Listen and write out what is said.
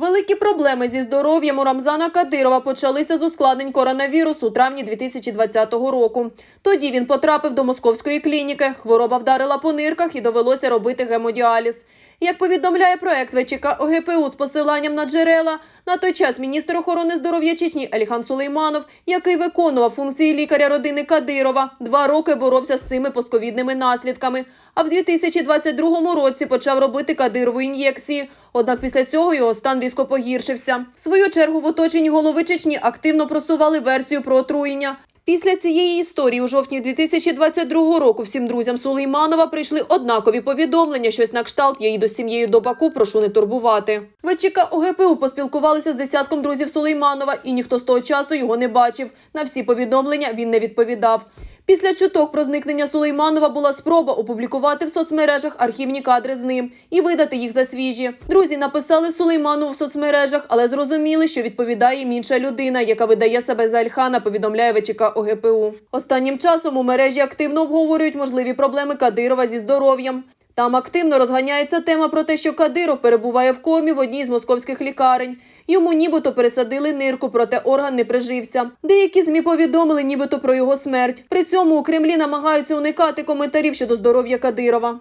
Великі проблеми зі здоров'ям у Рамзана Кадирова почалися з ускладнень коронавірусу у травні 2020 року. Тоді він потрапив до московської клініки. Хвороба вдарила по нирках і довелося робити гемодіаліз. Як повідомляє проект ВЧК ОГПУ з посиланням на джерела, на той час міністр охорони здоров'я Чечні Аліхан Сулейманов, який виконував функції лікаря родини Кадирова, два роки боровся з цими постковідними наслідками. А в 2022 році почав робити Кадирову ін'єкції. Однак після цього його стан різко погіршився. В свою чергу в оточенні голови Чечні активно просували версію про отруєння. Після цієї історії у жовтні 2022 року всім друзям Сулейманова прийшли однакові повідомлення, щось на кшталт «Я їду з сім'єю до Баку, прошу не турбувати. ВЧК ОГПУ поспілкувалися з десятком друзів Сулейманова, і ніхто з того часу його не бачив. На всі повідомлення він не відповідав. Після чуток про зникнення Сулейманова була спроба опублікувати в соцмережах архівні кадри з ним і видати їх за свіжі. Друзі написали Сулейманову в соцмережах, але зрозуміли, що відповідає їм інша людина, яка видає себе за Альхана, повідомляє ВЧК ОГПУ. Останнім часом у мережі активно обговорюють можливі проблеми Кадирова зі здоров'ям. Там активно розганяється тема про те, що Кадиров перебуває в комі в одній з московських лікарень. Йому нібито пересадили нирку, проте орган не прижився. Деякі змі повідомили нібито про його смерть. При цьому у Кремлі намагаються уникати коментарів щодо здоров'я Кадирова.